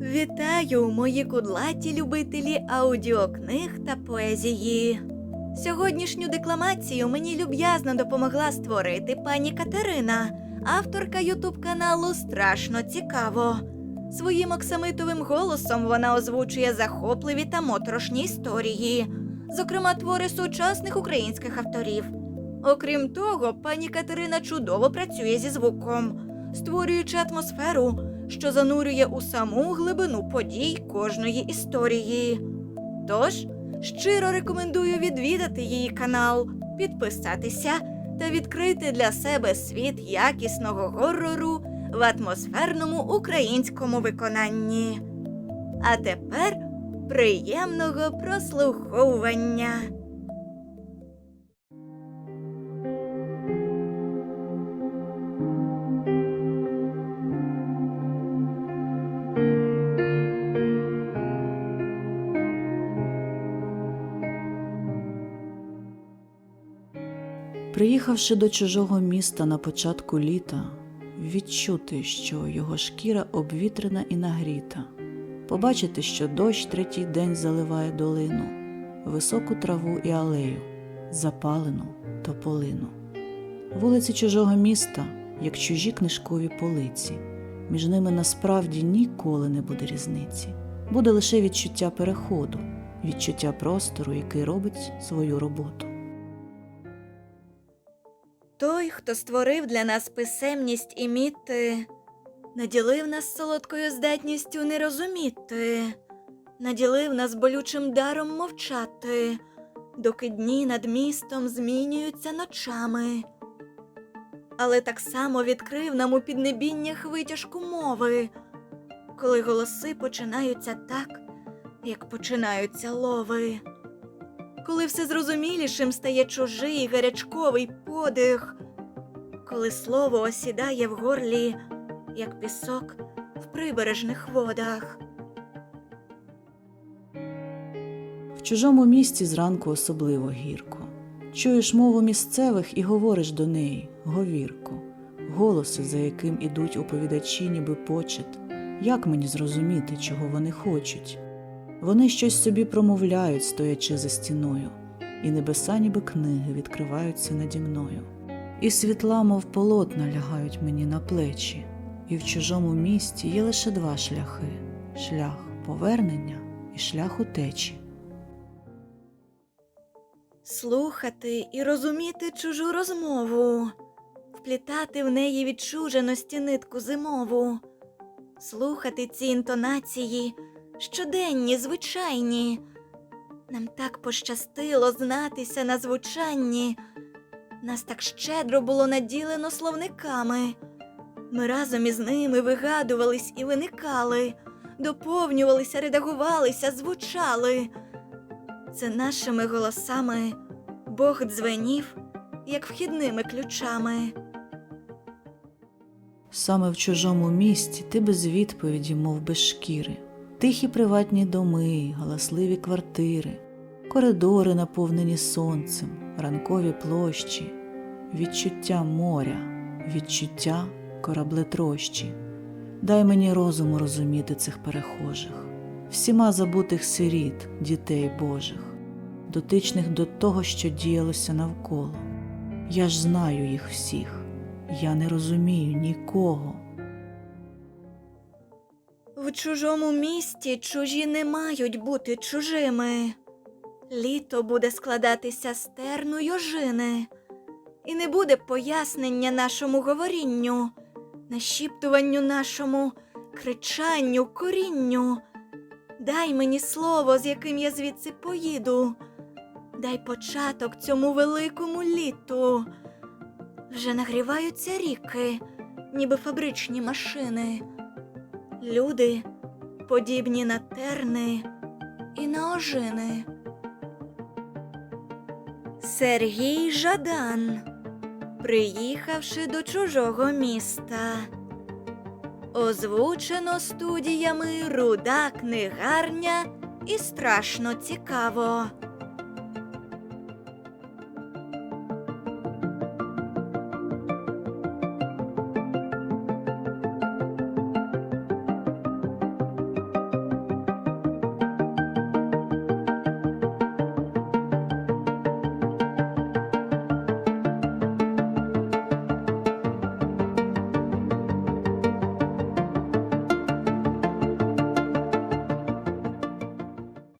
Вітаю, мої кудлаті любителі аудіокниг та поезії. Сьогоднішню декламацію мені люб'язно допомогла створити пані Катерина, авторка ютуб каналу Страшно цікаво. Своїм оксамитовим голосом вона озвучує захопливі та моторошні історії, зокрема твори сучасних українських авторів. Окрім того, пані Катерина чудово працює зі звуком, створюючи атмосферу, що занурює у саму глибину подій кожної історії. Тож щиро рекомендую відвідати її канал, підписатися та відкрити для себе світ якісного горору в атмосферному українському виконанні. А тепер приємного прослуховування. Приїхавши до чужого міста на початку літа, відчути, що його шкіра обвітрена і нагріта, побачити, що дощ третій день заливає долину, високу траву і алею, запалену тополину. Вулиці чужого міста, як чужі книжкові полиці, між ними насправді ніколи не буде різниці, буде лише відчуття переходу, відчуття простору, який робить свою роботу. Той, хто створив для нас писемність і міти, наділив нас солодкою здатністю не розуміти, наділив нас болючим даром мовчати, доки дні над містом змінюються ночами. Але так само відкрив нам у піднебіннях витяжку мови, коли голоси починаються так, як починаються лови коли все зрозумілішим стає чужий гарячковий подих, коли слово осідає в горлі, як пісок в прибережних водах. В чужому місті зранку особливо гірко. Чуєш мову місцевих і говориш до неї говірку, голоси, за яким ідуть оповідачі, ніби почет. Як мені зрозуміти, чого вони хочуть? Вони щось собі промовляють, стоячи за стіною, і небеса, ніби книги, відкриваються наді мною. І світла, мов полотна, лягають мені на плечі, і в чужому місті є лише два шляхи шлях повернення і шлях утечі. Слухати і розуміти чужу розмову, вплітати в неї відчуженості нитку зимову, слухати ці інтонації, щоденні, звичайні. Нам так пощастило знатися на звучанні, нас так щедро було наділено словниками. Ми разом із ними вигадувались і виникали, доповнювалися, редагувалися, звучали. Це нашими голосами Бог дзвенів, як вхідними ключами. Саме в чужому місті ти без відповіді, мов без шкіри, тихі приватні доми, галасливі квартири, коридори, наповнені сонцем, ранкові площі, відчуття моря, відчуття кораблетрощі. Дай мені розуму розуміти цих перехожих, всіма забутих сиріт, дітей Божих, дотичних до того, що діялося навколо. Я ж знаю їх всіх, я не розумію нікого. В чужому місті чужі не мають бути чужими. Літо буде складатися з терну й і не буде пояснення нашому говорінню, нашіптуванню нашому, кричанню, корінню. Дай мені слово, з яким я звідси поїду. Дай початок цьому великому літу. Вже нагріваються ріки, ніби фабричні машини. Люди подібні на терни і на ожини. Сергій Жадан, приїхавши до чужого міста. Озвучено студіями Руда книгарня і страшно цікаво.